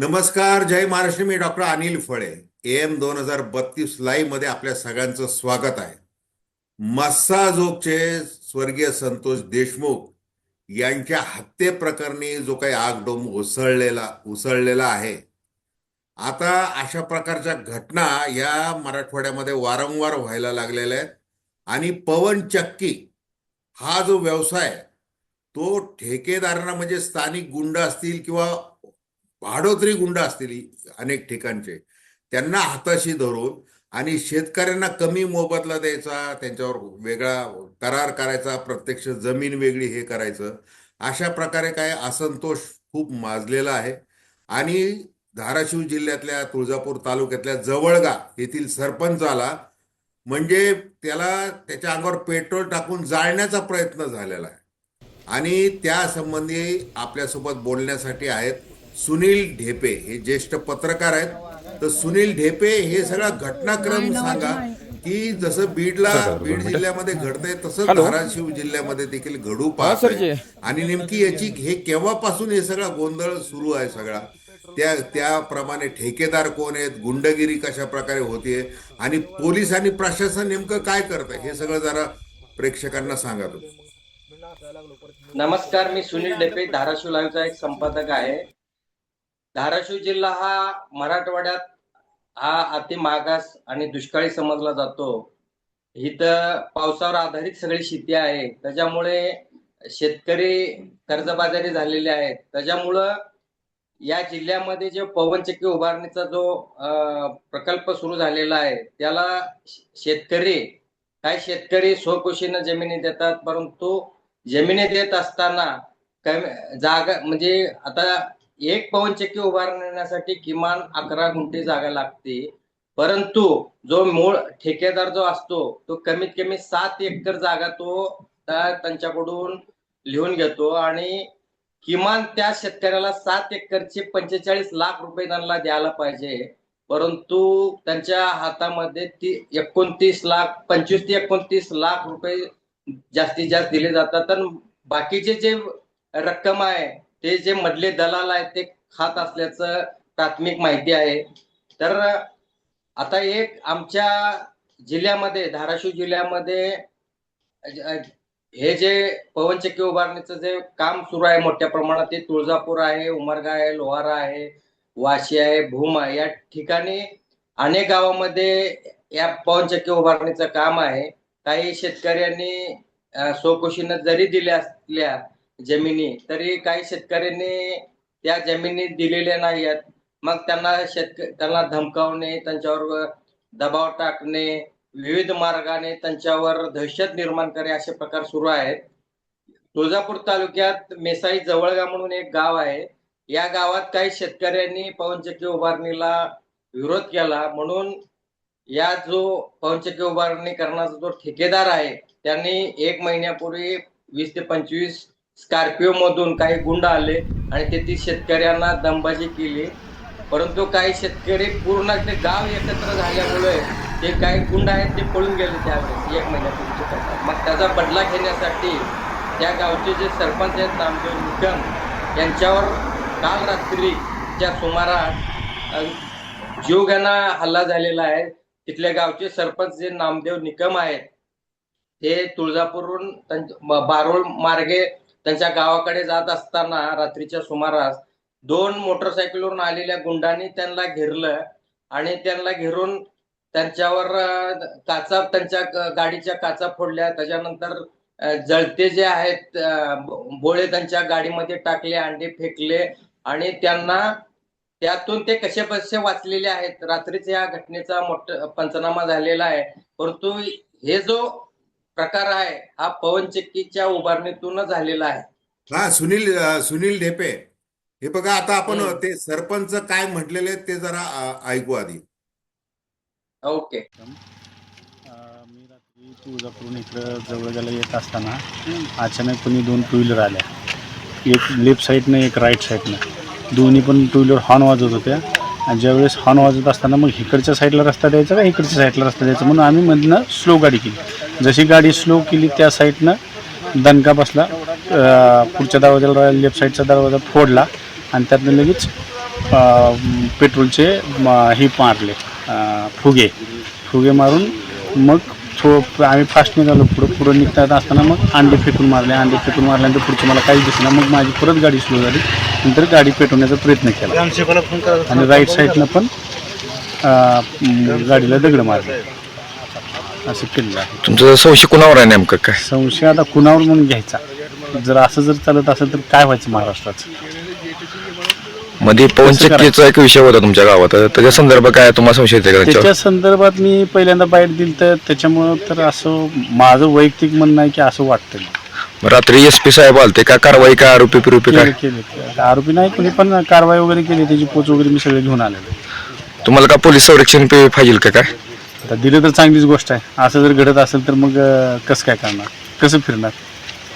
नमस्कार जय महाराष्ट्र. मी डॉक्टर अनिल फळे. एम दोन हजार बत्तीस लाईव्हमध्ये आपल्या सगळ्यांचं स्वागत आहे. मस्साजोगचे स्वर्गीय संतोष देशमुख यांच्या हत्येप्रकरणी जो काही आगडोम उसळलेला उसळलेला आहे. आता अशा प्रकारच्या घटना या मराठवाड्यामध्ये वारंवार व्हायला लागलेल्या आहेत. आणि पवन चक्की हा जो व्यवसाय तो ठेकेदारांना म्हणजे स्थानिक गुंड असतील किंवा भाडोत्री गुंड असतील अनेक ठिकाणचे. त्यांना हाताशी धरून आणि शेतकऱ्यांना कमी मोबदला द्यायचा त्यांच्यावर वेगळा करार करायचा प्रत्यक्ष जमीन वेगळी हे करायचं अशा प्रकारे काय असंतोष खूप माजलेला आहे. आणि धाराशिव जिल्ह्यातल्या तुळजापूर तालुक्यातल्या जवळगा येथील सरपंचाला म्हणजे त्याला त्याच्या अंगावर पेट्रोल टाकून जाळण्याचा प्रयत्न झालेला आहे. आणि त्या संबंधी आपल्यासोबत बोलण्यासाठी आहेत सुनील ढेपे हे ज्येष्ठ पत्रकार आहेत. तर सुनील ढेपे हे सगळा घटनाक्रम सांगा. की जसं बीडला बीड जिल्ह्यामध्ये घडतंय तसं धाराशिव जिल्ह्यामध्ये देखील घडू पाहतंय. आणि नेमकी याची हे केव्हापासून हे सगळा गोंधळ सुरू आहे सगळा? त्या त्याप्रमाणे ठेकेदार कोण आहेत? गुंडगिरी कशा प्रकारे होतीये? आणि पोलीस आणि प्रशासन नेमकं काय करत आहे हे सगळं जरा प्रेक्षकांना सांगा तुम्ही. नमस्कार मी सुनील डेपे धाराशिव लाईव्हचा एक संपादक आहे. धाराशिव जिल्हा हा मराठवाड्यात हा अति मागास आणि दुष्काळी समजला जातो. इथं पावसावर आधारित सगळी शेती आहे. त्याच्यामुळे शेतकरी कर्जबाजारी झालेले आहेत. त्याच्यामुळं या जिल्ह्यामध्ये जे पवनचक्की उभारणीचा जो प्रकल्प सुरू झालेला आहे त्याला शेतकरी काही शेतकरी स्वखुशीनं जमिनी देतात परंतु जमिनी देत असताना कमी जागा म्हणजे आता एक पवनचक्की उभारण्यासाठी किमान अकरा गुंठे जागा लागते. परंतु जो मूळ ठेकेदार जो असतो तो कमीत कमी सात एकर जागा तो त्यांच्याकडून लिहून घेतो आणि किमान त्या शेतकऱ्याला सात एकरचे पंचेचाळीस लाख रुपये त्यांना द्यायला पाहिजे. परंतु त्यांच्या हातामध्ये ती एकोणतीस लाख पंचवीस ते एकोणतीस लाख रुपये जास्तीत जास्त दिले जातात. तर बाकीचे जे रक्कम आहे ते जे मधले दलाल आहेत ते खात असल्याचं प्राथमिक माहिती आहे. तर आता एक आमच्या जिल्ह्यामध्ये धाराशिव जिल्ह्यामध्ये हे जे पवनचक्की उभारणीचं जे काम सुरू आहे मोठ्या प्रमाणात ते तुळजापूर आहे उमरगा आहे लोहारा आहे वाशी आहे भूम आहे या ठिकाणी अनेक गावामध्ये या पवनचक्की उभारणीचं काम आहे. काही शेतकऱ्यांनी अ, जरी दिल्या असल्या जमिनी तरी काही शेतकऱ्यांनी त्या जमिनी दिलेल्या नाही आहेत. मग त्यांना शेतक त्यांना धमकावणे त्यांच्यावर दबाव टाकणे विविध मार्गाने त्यांच्यावर दहशत निर्माण करणे असे प्रकार सुरू आहेत. तुळजापूर तालुक्यात मेसाई जवळगा म्हणून एक गाव आहे. या गावात काही शेतकऱ्यांनी पवनचक्की उभारणीला विरोध केला म्हणून या जो पवनचक्की उभारणी करण्याचा जो ठेकेदार आहे त्यांनी एक महिन्यापूर्वी वीस ते पंचवीस स्कॉर्पिओ मधून काही गुंड आले आणि तेथील शेतकऱ्यांना दमबाजी केली. परंतु काही शेतकरी पूर्ण ते गाव एकत्र झाल्यामुळे ते काही गुंड आहेत ते पळून गेले त्यावेळेस एक महिन्यापूर्वी मग त्याचा बदला घेण्यासाठी त्या गावचे जे सरपंच आहेत नामदेव निकम यांच्यावर काल रात्रीच्या सुमारास अ, हल्ला झालेला आहे. तिथल्या गावचे सरपंच जे नामदेव निकम आहेत ते तुळजापूरहून त्यांच्या- ब- बारोळ मार्गे त्यांच्या गावाकडे जात असताना रात्रीच्या सुमारास दोन मोटरसायकलवरून आलेल्या गुंडांनी त्यांना घेरलं आणि त्यांना घेरून त्यांच्यावर काचा त्यांच्या गाडीच्या काचा फोडल्या. त्याच्यानंतर जळते जे आहेत बोळे त्यांच्या गाडीमध्ये टाकले अंडे फेकले आणि त्यांना त्यातून ते कसे बसे वाचलेले आहेत. रात्रीच्या या घटनेचा मोठा पंचनामा झालेला आहे. परंतु हे जो प्रकार आहे. हा पवनचक्कीच्या उभारणीतूनच झालेला आहे. हा सुनील सुनील ढेपे. हे बघा आता आपण. ते सरपंच काय म्हटलेले ते जरा ऐकू आधी. ओके. मी रात्री तुळजापूरून इकडं जवळगाला येत असताना अचानक कोणी दोन टू व्हीलर आल्या. एक लेफ्ट साईडनं एक राईट साईडनं. दोन्ही पण टू व्हीलर हॉर्न वाजवत होत्या. आणि ज्यावेळेस हॉर्न वाजवत असताना मग इकडच्या साईडला रस्ता द्यायचा का इकडच्या साईडला रस्ता द्यायचा? म्हणून आम्ही मधनं स्लो गाडी केली. जशी गाडी स्लो केली त्या साईडनं दणका बसला पुढच्या दरवाजाला लेफ्ट साईडचा दरवाजा फोडला आणि त्यातनं लगेच पेट्रोलचे हे मारले फुगे. फुगे मारून मग थो आम्ही फास्ट निघालो पुढं पुढं निघतात असताना मग अंडे फेकून मारले अंडे फेकून मारल्यानंतर पुढचं मला काहीच दिसलं मग माझी परत गाडी स्लो झाली नंतर गाडी पेटवण्याचा प्रयत्न केला. आणि राईट साईडनं पण गाडीला दगड मारले. असं केलेलं आहे. तुमचं संशय कुणावर आहे नेमकं काय? संशय आता कुणावर म्हणून घ्यायचा? जर असं जर चालत असेल तर काय व्हायचं महाराष्ट्राचं? मध्ये पवन चक्कीचा एक विषय होता तुमच्या गावात. त्याच्या संदर्भात काय तुम्हाला संशय येते का त्याच्या त्याच्यावर संदर्भात मी पहिल्यांदा बाईट दिली तर त्याच्यामुळं तर असं माझं वैयक्तिक म्हणणं आहे की असं वाटतं रात्री एस पी साहेब आलते काय कारवाई काय आरोपी पिरोपी केले काय केले. आरोपी नाही कोणी पण कारवाई वगैरे केली. त्याची पोच वगैरे मी सगळे घेऊन आलेलो. तुम्हाला का पोलीस संरक्षण पे पाहिजे का काय? आता दिलं तर चांगलीच गोष्ट आहे. असं जर घडत असेल तर मग अं, कसं काय करणार? कसं फिरणार?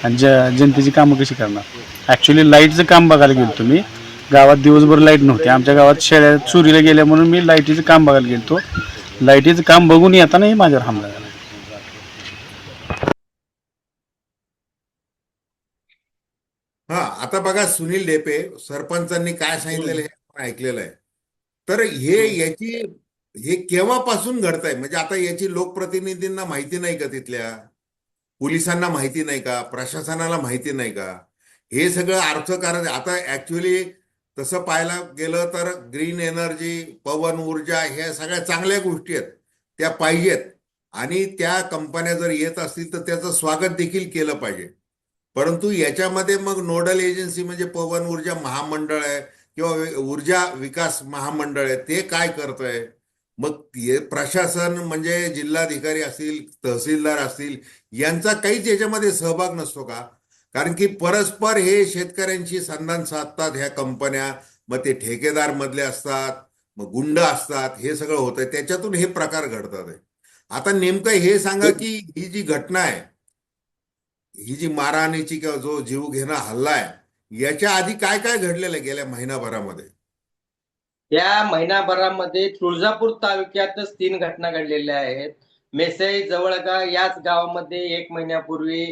आणि ज जनतेची कामं कशी करणार? ॲक्च्युली लाईटचं काम बघायला गेलो तुम्ही. गावात दिवसभर लाइट नव्हती. आमच्या गावात शेळ्या चोरीला गेल्या म्हणून मी लाईटीचं काम बघायला गेलो लाईटीचं काम बघून येतानाही माझ्यावर हमला झाला. हा आता बघा सुनील डेपे सरपंचांनी काय सांगितलेलं हे आपण ऐकलेलं आहे. तर हे याची हे केव्हापासून घडतंय? म्हणजे आता याची लोकप्रतिनिधींना माहिती नाही का तिथल्या? पोलिसांना माहिती नाही का? प्रशासनाला माहिती नाही का? हे सगळं अर्थकारण आता ऍक्च्युली तसं पाहायला गेलं तर ग्रीन एनर्जी पवन ऊर्जा ह्या सगळ्या चांगल्या गोष्टी आहेत. त्या पाहिजेत. आणि त्या कंपन्या जर येत असतील तर त्याचं स्वागत देखील केलं पाहिजे. परंतु याच्यामध्ये मग नोडल एजन्सी म्हणजे पवन ऊर्जा महामंडळ आहे किंवा ऊर्जा विकास महामंडळ आहे ते काय करतंय? मग प्रशासन म्हणजे जिल्हाधिकारी असतील तहसीलदार असतील यांचा काहीच याच्यामध्ये सहभाग नसतो का? कारण की परस्पर हे शेतकऱ्यांशी संधान साधतात ह्या कंपन्या मग ते ठेकेदार मधले असतात मग गुंड असतात हे सगळं होतंय. त्याच्यातून हे प्रकार घडतात. आता नेमकं हे सांगा की ही जी घटना आहे ही जी मारहाणीची किंवा जो जीव घेणं हल्ला आहे याच्या आधी काय काय घडलेलं आहे गेल्या महिनाभरामध्ये? या महिनाभरामध्ये तुळजापूर तालुक्यातच तीन घटना घडलेल्या आहेत. मेसई जवळगा याच गावामध्ये एक महिन्यापूर्वी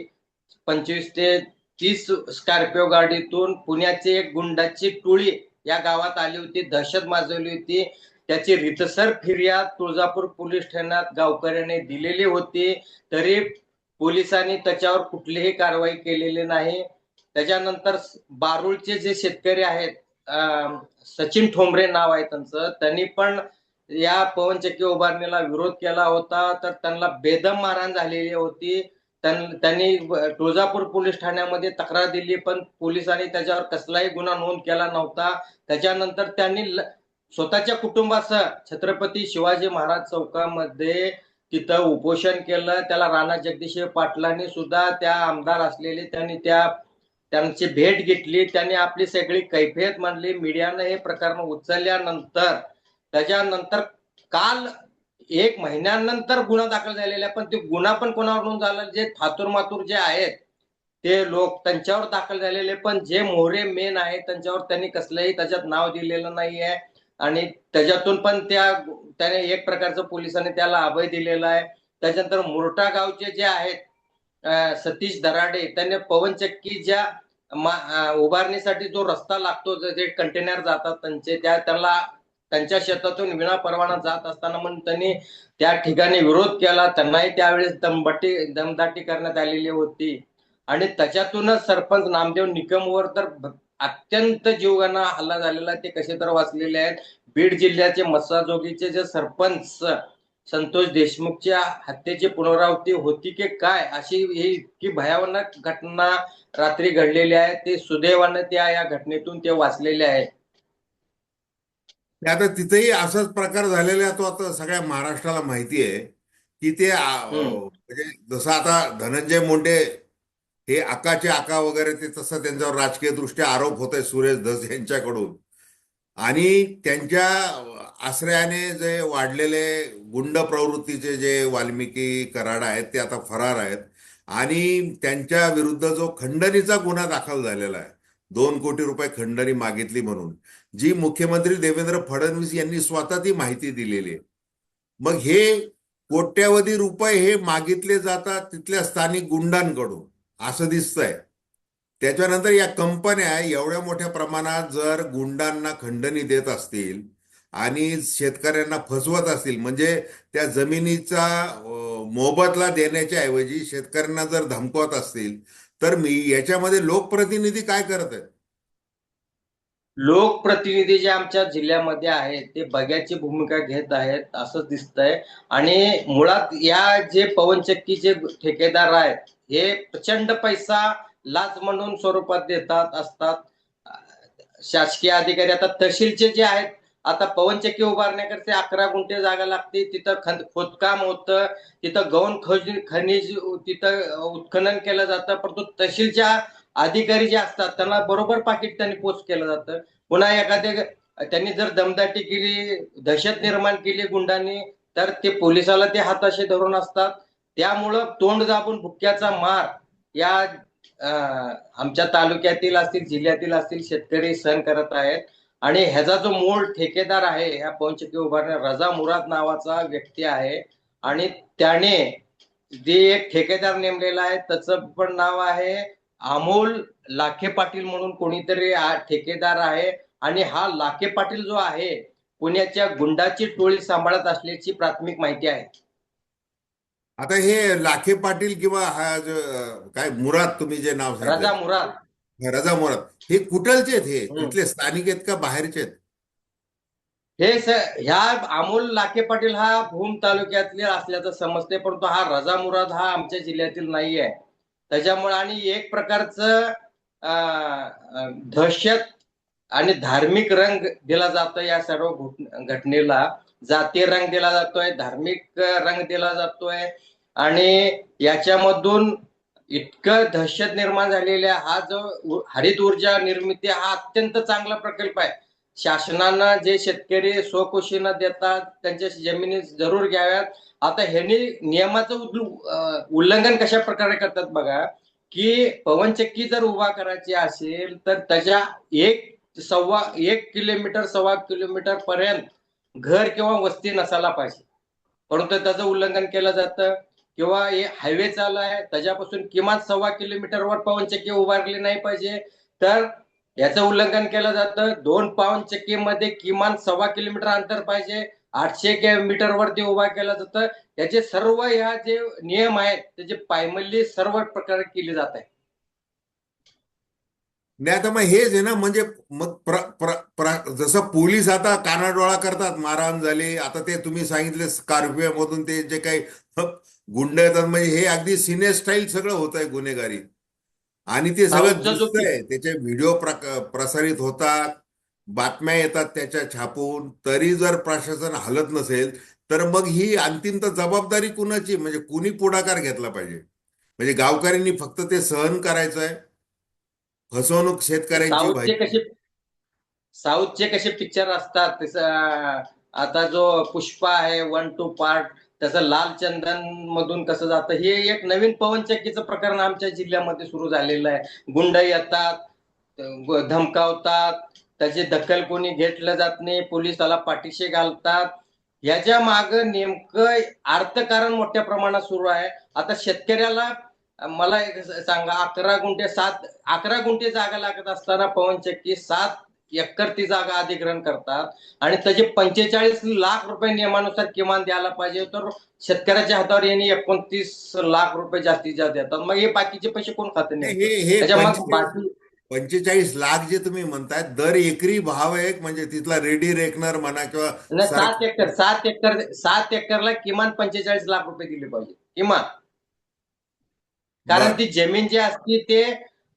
पंचवीस ते तीस स्कॉर्पिओ गाडीतून पुण्याची एक गुंडाची टोळी या गावात आली होती दहशत माजवली होती. त्याची रितसर फिर्याद तुळजापूर पोलीस ठाण्यात गावकऱ्याने दिलेली होती. तरी पोलिसांनी त्याच्यावर कुठलीही कारवाई केलेली नाही. त्याच्यानंतर बारुळचे जे शेतकरी आहेत सचिन ठोंबरे नाव आहे त्यांचं. त्यांनी पण या पवनचक्की उभारणीला विरोध केला होता. तर त्यांना बेदम मारहाण झालेली होती. त्यांनी तुळजापूर पोलीस ठाण्यामध्ये तक्रार दिली पण पोलिसांनी त्याच्यावर कसलाही गुन्हा नोंद केला नव्हता. त्याच्यानंतर त्यांनी स्वतःच्या कुटुंबासह छत्रपती शिवाजी महाराज चौकामध्ये तिथं उपोषण केलं. त्याला राणा जगदीश पाटलांनी सुद्धा त्या आमदार असलेले त्यांनी त्या त्यांची भेट घेतली त्यांनी आपली सगळी कैफियत मांडली. मीडियानं हे प्रकरण उचलल्यानंतर त्याच्यानंतर काल एक महिन्यानंतर गुन्हा दाखल झालेला आहे. पण ते गुन्हा पण कोणावर नोंद झाला? जे थातूर मातूर जे आहेत ते लोक त्यांच्यावर दाखल झालेले. पण जे मोहरे मेन आहेत त्यांच्यावर त्यांनी कसलंही त्याच्यात नाव दिलेलं नाही आहे आणि त्याच्यातून पण त्या त्याने एक प्रकारचं पोलिसांनी त्याला अभय दिलेला आहे. त्याच्यानंतर मुरटा गावचे जे आहेत सतीश दराडे त्यांनी पवनचक्की ज्या उभारणीसाठी जो रस्ता लागतो जे- कंटेनर जातात त्यांचे त्या त्याला त्यांच्या शेतातून विना परवाना जात असताना म्हणून त्यांनी त्या ठिकाणी विरोध केला त्यांनाही त्यावेळेस दमबट्टी दमदाटी करण्यात आलेली होती आणि त्याच्यातूनच सरपंच नामदेव निकमवर तर अत्यंत जीवगांना हल्ला झालेला आहे. ते कसे तर वाचलेले आहेत बीड जिल्ह्याचे मस्साजोगीचे जे सरपंच संतोष देशमुखच्या हत्येची पुनरावृत्ती होती की काय? अशी ही इतकी भयानक घटना रात्री घडलेली आहे. ते सुदैवानं त्या या घटनेतून ते वाचलेले आहेत ते आता तिथेही असाच प्रकार झालेला आहे. तो आता सगळ्या महाराष्ट्राला माहिती आहे की ते. म्हणजे जसं आता धनंजय मुंडे हे आकाचे आका वगैरे ते तसं त्यांच्यावर राजकीय दृष्ट्या आरोप होत आहे सुरेश धस यांच्याकडून. आणि त्यांच्या आश्रयाने जे वाढलेले गुंड प्रवृत्तीचे जे वाल्मिकी कराड आहेत ते आता फरार आहेत. आणि त्यांच्या विरुद्ध जो खंडणीचा गुन्हा दाखल झालेला आहे दोन कोटी रुपये खंडणी मागितली म्हणून जी मुख्यमंत्री देवेंद्र फडणवीस यांनी स्वतः ती माहिती दिलेली आहे. मग हे कोट्यावधी रुपये हे मागितले जातात तिथल्या स्थानिक गुंडांकडून असं दिसतंय. त्याच्यानंतर या कंपन्या एवढ्या मोठ्या प्रमाणात जर गुंडांना खंडणी देत असतील आणि शेतकऱ्यांना फसवत असतील म्हणजे त्या जमिनीचा मोबदला देण्याच्या ऐवजी शेतकऱ्यांना जर धमकवत असतील तर मी याच्यामध्ये लोकप्रतिनिधी काय करत आहेत? लोकप्रतिनिधी जे आमच्या जिल्ह्यामध्ये आहेत ते बघ्याची भूमिका घेत आहेत असं दिसतंय. आणि मुळात या जे पवनचक्कीचे ठेकेदार आहेत हे प्रचंड पैसा लाच म्हणून स्वरूपात देतात असतात. शासकीय अधिकारी आता तहसीलचे जे आहेत आता पवनचक्की उभारण्याकरता अकरा गुंठे जागा लागते तिथं खन- खोदकाम होतं. तिथं गौण खज खनिज तिथं उत्खनन केलं जातं. परंतु तहसीलच्या अधिकारी जे असतात त्यांना बरोबर पाकिट त्यांनी पोस्ट केलं जातं. पुन्हा एखाद्या त्यांनी जर दमदाटी केली दहशत निर्माण केली गुंडांनी तर ते पोलिसाला ते हाताशी धरून असतात. त्यामुळं तोंड दाबून भुक्क्याचा मार या आमच्या तालुक्यातील असतील जिल्ह्यातील असतील शेतकरी सहन करत आहेत. आणि ह्याचा जो मूळ ठेकेदार आहे ह्या पवनचक्की उभारण्या रजा मुराद नावाचा व्यक्ती आहे. आणि त्याने जे एक ठेकेदार नेमलेला आहे त्याचं पण नाव आहे अमोल लाखे पाटील म्हणून कोणीतरी ठेकेदार आहे. आणि हा लाखे पाटील जो आहे पुण्याच्या गुंडाची टोळी सांभाळत असल्याची प्राथमिक माहिती आहे. आता हे लाखे पाटील किंवा हा काय मुराद तुम्ही जे नाव रजा मुराद. रजा मुराद. हे कुठलचे आहेत हे. इथले स्थानिक आहेत का बाहेरचे आहेत? हे ह्या अमोल लाखे पाटील हा भूम तालुक्यातले असल्याचं समजते परंतु हा रजा मुराद हा आमच्या जिल्ह्यातील नाही आहे त्याच्यामुळे आणि एक प्रकारचं दहशत आणि धार्मिक रंग दिला जातो या सर्व घुट- घटनेला. जातीय रंग दिला जातोय धार्मिक रंग दिला जातोय. आणि याच्यामधून इतकं दहशत निर्माण झालेल्या हा जो हरित ऊर्जा निर्मिती हा अत्यंत चांगला प्रकल्प आहे. शासनानं जे शेतकरी स्वखुशीनं देतात त्यांच्या जमिनी जरूर घ्याव्यात. आता ह्यांनी नियमाचं उल्लंघन कशा प्रकारे करतात बघा की पवनचक्की जर उभा करायची असेल तर त्याच्या एक सव्वा एक किलोमीटर सव्वा किलोमीटर पर्यंत घर किंवा वस्ती नसायला पाहिजे. परंतु त्याचं उल्लंघन केलं जातं. किंवा हे हायवे चालू आहे त्याच्यापासून किमान सव्वा किलोमीटरवर पावनचक्की उभारली नाही पाहिजे. तर याचं उल्लंघन केलं जातं. दोन पाऊन चक्कीमध्ये किमान सव्वा किलोमीटर अंतर पाहिजे. आठशे मीटरवर ते उभा केलं जातं. याचे सर्व ह्या जे नियम आहेत त्याची पायमल्ली सर्व प्रकारे केली जात आहे नाही आता मग हेच आहे ना म्हणजे मग प्र, प्र, प्र, जसं पोलीस आता कानाडोळा करतात मारहाण झाले. आता ते तुम्ही सांगितले स्कॉर्पिओ मधून ते जे काही गुंड येतात म्हणजे हे अगदी सिने स्टाईल सगळं होत आहे गुन्हेगारी. आणि ते सगळं दिसतंय. त्याचे व्हिडिओ प्रसारित होतात. बातम्या येतात त्याच्या छापून. तरी जर प्रशासन हलत नसेल तर मग ही अंतिम तर जबाबदारी कुणाची? म्हणजे कुणी पुढाकार घेतला पाहिजे? म्हणजे गावकऱ्यांनी फक्त ते सहन करायचं आहे फसवणूक शेतकऱ्यांची साऊथचे कसे साऊथचे कसे पिक्चर असतात? आता जो पुष्पा आहे वन टू पार्ट तसं लाल चंदन मधून कसं जातं हे एक नवीन पवनचक्कीचं प्रकरण आमच्या जिल्ह्यामध्ये सुरू झालेलं आहे. गुंड येतात धमकावतात त्याची दखल कोणी घेतलं जात नाही पोलीस त्याला पाठीशी घालतात. याच्या माग नेमकं अर्थकारण मोठ्या प्रमाणात सुरू आहे. आता शेतकऱ्याला मला एक सांगा अकरा गुंठे सात अकरा गुंठे जागा लागत असताना पवनचक्की सात एकर ती जागा अधिग्रहण करतात. आणि त्याचे पंचेचाळीस लाख रुपये नियमानुसार किमान द्यायला पाहिजे. तर शेतकऱ्याच्या हातावर यांनी एकोणतीस लाख रुपये जास्तीत जास्त देतात. मग हे बाकीचे पैसे कोण खाते नाही हे पंचेचाळीस बाकी पंचेचाळीस लाख जे तुम्ही म्हणताय दर एकरी भाव आहे म्हणजे तिथला रेडी रेकनर म्हणा किंवा सात एकर सात एकर सात एकरला किमान पंचेचाळीस लाख रुपये दिले पाहिजे. किमान. कारण. ती जमीन जी असती ते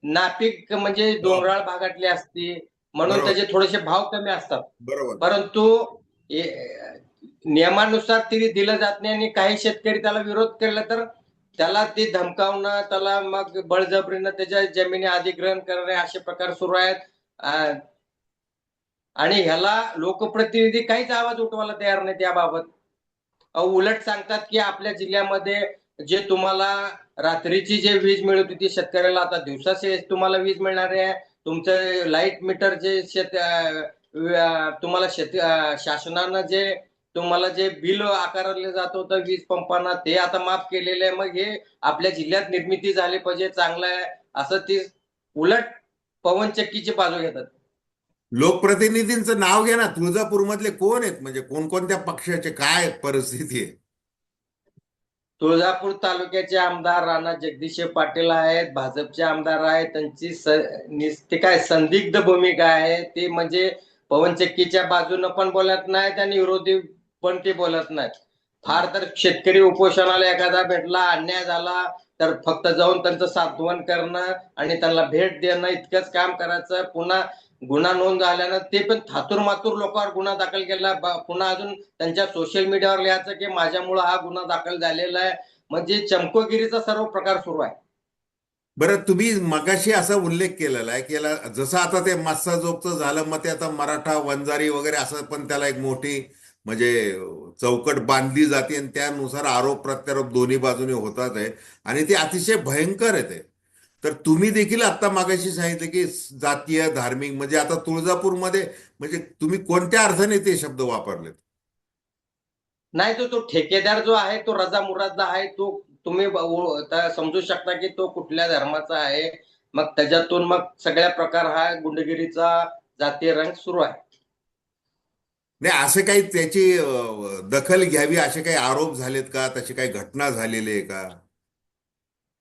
नापीक म्हणजे डोंगराळ भागातली असती म्हणून. त्याचे थोडेसे भाव कमी असतात. बरोबर. परंतु नियमानुसार ती दिलं जात नाही आणि काही शेतकरी त्याला विरोध केला तर त्याला ते धमकावणं त्याला मग बळजबरीनं त्याच्या जमिनी अधिग्रहण करणे असे प्रकार सुरू आहेत. आणि ह्याला लोकप्रतिनिधी काहीच आवाज उठवायला तयार नाहीत याबाबत. अहो, उलट सांगतात की आपल्या जिल्ह्यामध्ये जे तुम्हाला रात्रीची जे वीज मिळत होती शेतकऱ्याला आता दिवसाचे तुम्हाला वीज मिळणार आहे. तुमचं लाइट मीटर जे शेत तुम्हाला शेती शासनानं जे तुम्हाला जे बिल आकारले जात होतं वीज पंपांना ते आता माफ केलेलं आहे. मग हे आपल्या जिल्ह्यात निर्मिती झाली पाहिजे चांगलं आहे. असं ती उलट पवनचक्कीची बाजू घेतात. लोकप्रतिनिधींचं नाव घे ना. तुळजापूर मधले कोण आहेत? म्हणजे कोणकोणत्या पक्षाचे? काय परिस्थिती आहे? तुळजापूर तालुक्याचे आमदार राणा जगदीश पाटील आहेत भाजपचे आमदार आहेत त्यांची स ते काय संदिग्ध भूमिका आहे ते म्हणजे पवनचक्कीच्या बाजूनं पण बोलत नाहीत आणि विरोधी पण ते बोलत नाहीत. फार तर शेतकरी उपोषणाला एखादा भेटला अन्याय झाला तर फक्त जाऊन त्यांचं सांत्वन करणं आणि त्यांना भेट देणं इतकंच काम करायचं. पुन्हा गुन्हा नोंद झाल्यानं ते पण थातूर मातूर लोकांवर गुन्हा दाखल केला. पुन्हा अजून त्यांच्या सोशल मीडियावर लिहायचं की माझ्यामुळं हा गुन्हा दाखल झालेला आहे. म्हणजे चमकोगिरीचा सर्व प्रकार सुरू आहे. बरं तुम्ही मगाशी असा उल्लेख केलेला आहे की जसं आता ते मस्साजोगचं झालं मग ते आता मराठा वंजारी वगैरे असं पण त्याला एक मोठी म्हणजे चौकट बांधली जाते आणि त्यानुसार आरोप प्रत्यारोप दोन्ही बाजूने होतात आहे. आणि ते अतिशय भयंकर आहे ते. तर तुम्ही देखील आता मागाशी सांगितलं की जातीय धार्मिक म्हणजे आता तुळजापूरमध्ये म्हणजे तुम्ही कोणत्या अर्थाने ते शब्द वापरलेत? नाही तो तो ठेकेदार जो आहे तो रजा मुरादला आहे तो तुम्ही समजू शकता की तो कुठल्या धर्माचा आहे. मग त्याच्यातून मग सगळ्या प्रकार हा गुंडगिरीचा जातीय रंग सुरू आहे. नाही असं काही त्याची दखल घ्यावी असे काही आरोप झालेत का? तशी काही घटना झालेली आहे का?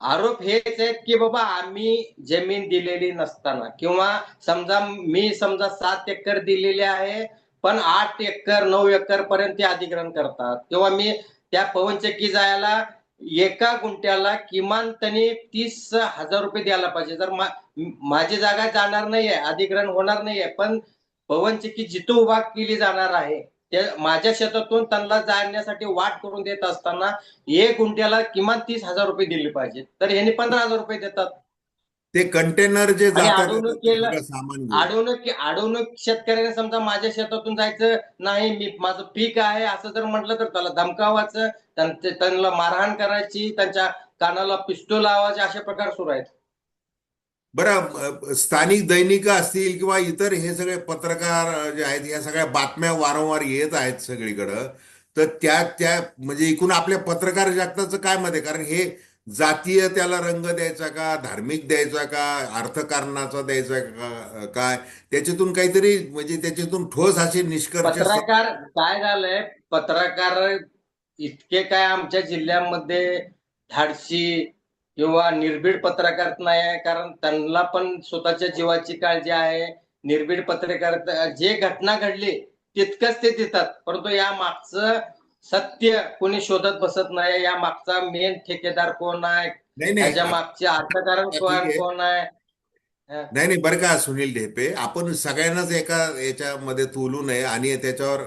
आरोप हेच आहेत की बाबा आम्ही जमीन दिलेली नसताना किंवा समजा मी समजा सात एकर दिलेली आहे पण आठ एकर नऊ एकर पर्यंत ते अधिग्रहण करतात. किंवा मी त्या पवनचक्की जायला एका गुंठ्याला किमान त्यांनी तीस हजार रुपये द्यायला पाहिजे. जर माझी जागा जाणार नाहीये अधिग्रहण होणार नाहीये पण पवनचक्की जिथं उभा केली जाणार आहे माझ्या शेतातून त्यांना जाण्यासाठी वाट करून देत असताना एक गुंठ्याला किमान तीस हजार रुपये दिले पाहिजे. तर ह्यांनी पंधरा हजार रुपये देतात. ते कंटेनर जे अडवणूक केलं-. अडवणूक अडवणूक शेतकऱ्याने समजा माझ्या शेतातून जायचं नाही मी माझं पीक आहे असं जर म्हटलं तर त्याला धमकावायचं त्यां- त्यांना मारहाण करायची त्यांच्या कानाला पिस्तूल लावायचे असे प्रकार सुरू आहेत. बरं स्थानिक दैनिक असतील किंवा इतर हे सगळे पत्रकार जे आहेत या सगळ्या बातम्या वारंवार येत आहेत सगळीकडं तर त्या त्या म्हणजे एकूण आपल्या पत्रकार जगताचं काय मत आहे? कारण हे जातीय त्याला रंग द्यायचा का धार्मिक द्यायचा का अर्थकारणाचा द्यायचा का काय? त्याच्यातून काहीतरी म्हणजे त्याच्यातून ठोस असे निष्कर्ष पत्रकार काय झालंय? पत्रकार इतके काय आमच्या जिल्ह्यामध्ये धाडशी किंवा निर्भीड पत्रकार नाही आहे कारण त्यांना पण स्वतःच्या जीवाची काळजी आहे. निर्भीड पत्रकार जे घटना घडली तितकंच ते देतात. परंतु या मागचं सत्य कोणी शोधत बसत नाही. या मागचा मेन ठेकेदार कोण आहे? नाही त्याच्या मागचे अर्थकारण. कोण आहे. नाही नाही बरं का सुनील ढेपे. आपण सगळ्यांनाच एका याच्यामध्ये तुलू नये आणि त्याच्यावर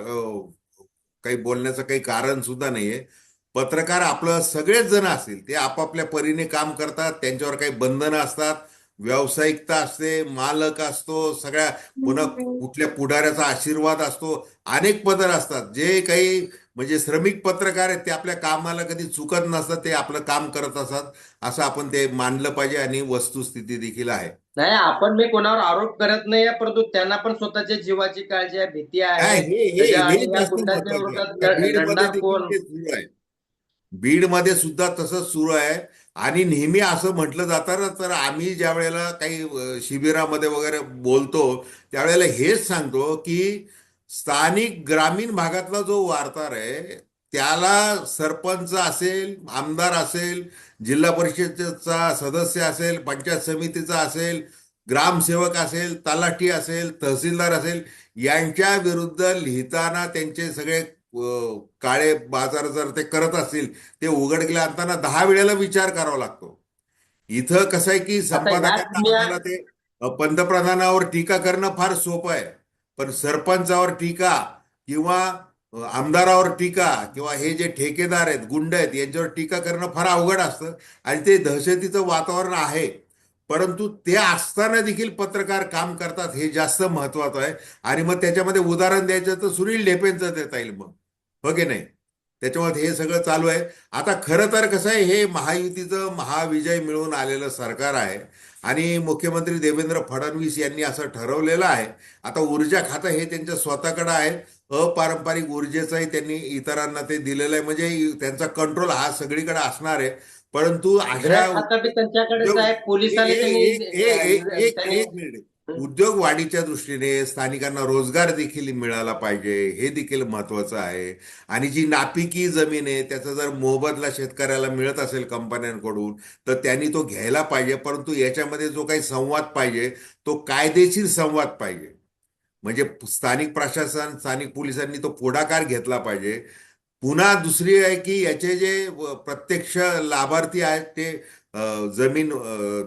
काही बोलण्याचं काही कारण सुद्धा नाहीये. पत्रकार आपलं सगळेच जण असतील ते आपापल्या परीने काम करतात त्यांच्यावर काही बंधनं असतात व्यावसायिकता असते मालक असतो सगळ्या पुन्हा कुठल्या पुढाऱ्याचा आशीर्वाद असतो अनेक पदर असतात. जे काही म्हणजे श्रमिक पत्रकार आहेत ते आपल्या कामाला कधी चुकत नसतात ते आपलं काम करत असतात असं आपण ते मानलं पाहिजे आणि वस्तुस्थिती देखील आहे. नाही आपण मी कोणावर आरोप करत नाही परंतु त्यांना पण स्वतःच्या जीवाची काळजी आहे भीती आहे. बीडमध्ये सुद्धा तसंच सुरू आहे. आणि नेहमी असं म्हटलं जातं ना तर आम्ही ज्या वेळेला काही शिबिरामध्ये वगैरे बोलतो त्यावेळेला हेच सांगतो की स्थानिक ग्रामीण भागातला जो वार्ताहर आहे त्याला सरपंच असेल आमदार असेल जिल्हा परिषदेचा सदस्य असेल पंचायत समितीचा असेल ग्रामसेवक असेल तलाठी असेल तहसीलदार असेल यांच्या विरुद्ध लिहिताना त्यांचे सगळे काळे बाजार जर ते करत असतील ते उघडकीला आणताना दहा वेळेला विचार करावा लागतो. इथं कसं आहे की संपादकांना ते पंतप्रधानावर टीका करणं फार सोपं आहे. पण सरपंचावर टीका किंवा आमदारावर टीका किंवा हे जे ठेकेदार आहेत गुंड आहेत यांच्यावर टीका करणं फार अवघड असतं आणि ते दहशतीचं वातावरण आहे. परंतु ते असताना देखील पत्रकार काम करतात हे जास्त महत्वाचं आहे. आणि मग त्याच्यामध्ये उदाहरण द्यायचं तर सुनील ढेपेंचं देता येईल मग. हो की नाही? त्याच्यामुळे हे सगळं चालू आहे. आता खरं तर कसं आहे हे महायुतीचं महाविजय मिळवून आलेलं सरकार आहे आणि मुख्यमंत्री देवेंद्र फडणवीस यांनी असं ठरवलेलं आहे. आता ऊर्जा खातं हे त्यांच्या स्वतःकडे आहे. अपारंपरिक ऊर्जेचंही त्यांनी इतरांना ते दिलेलं आहे. म्हणजे त्यांचा कंट्रोल हा सगळीकडे असणार आहे. परंतु अशा पोलिसांनी एक मिनिट. उद्योग वाढीच्या दृष्टीने स्थानिकांना रोजगार देखील मिळाला पाहिजे हे देखील महत्वाचं आहे. आणि जी नापिकी जमीन आहे त्याचा जर मोबदला शेतकऱ्याला मिळत असेल कंपन्यांकडून तर त्यांनी तो घ्यायला पाहिजे. परंतु याच्यामध्ये जो काही संवाद पाहिजे तो कायदेशीर संवाद पाहिजे. म्हणजे स्थानिक प्रशासन स्थानिक पोलिसांनी तो पुढाकार घेतला पाहिजे. पुन्हा दुसरी आहे की याचे जे प्रत्यक्ष लाभार्थी आहेत ते जमीन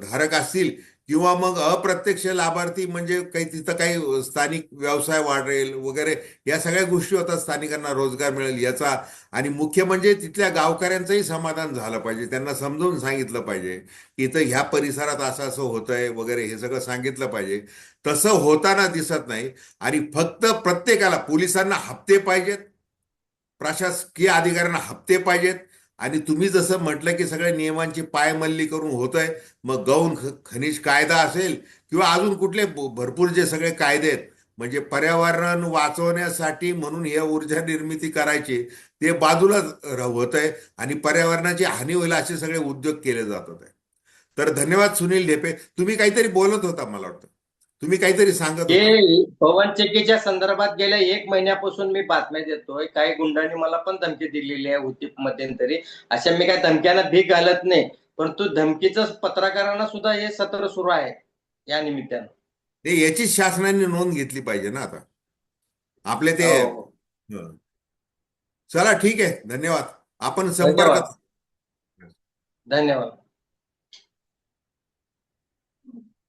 धारक असतील किंवा मग अप्रत्यक्ष लाभार्थी म्हणजे काही तिथं काही स्थानिक व्यवसाय वाढेल वगैरे या सगळ्या गोष्टी होतात स्थानिकांना रोजगार मिळेल याचा. आणि मुख्य म्हणजे तिथल्या गावकऱ्यांचंही समाधान झालं पाहिजे. त्यांना समजून सांगितलं पाहिजे की इथं ह्या परिसरात असं असं होतंय वगैरे हे सगळं सांगितलं पाहिजे. तसं होताना दिसत नाही. आणि फक्त प्रत्येकाला पोलिसांना हप्ते पाहिजेत. प्रशासकीय अधिकाऱ्यांना हप्ते पाहिजेत. आणि तुम्ही जसं म्हटलं की सगळ्या नियमांची पायमल्ली करून होत आहे मग गौण ख- खनिज कायदा असेल किंवा अजून कुठले भरपूर जे सगळे कायदे आहेत म्हणजे पर्यावरण वाचवण्यासाठी म्हणून हे ऊर्जा निर्मिती करायची ते बाजूला होत आहे आणि पर्यावरणाची हानी होईल असे सगळे उद्योग केले जात होते. तर धन्यवाद सुनील ढेपे. तुम्ही काहीतरी बोलत होता मला वाटतं. तुम्ही काहीतरी सांगत हे पवन चक्कीच्या संदर्भात गेल्या एक महिन्यापासून मी बातम्या देतोय. काही गुंडांनी मला पण धमकी दिलेली आहे होती मध्यंतरी. अशा मी काही धमक्यांना भीक घालत नाही. परंतु धमकीचं पत्रकारांना सुद्धा हे सत्र सुरू आहे या निमित्तानं. ते याची शासनाने नोंद घेतली पाहिजे ना आता. आपले ते हो. चला ठीक आहे. धन्यवाद. आपण. संपर्कात धन्यवाद.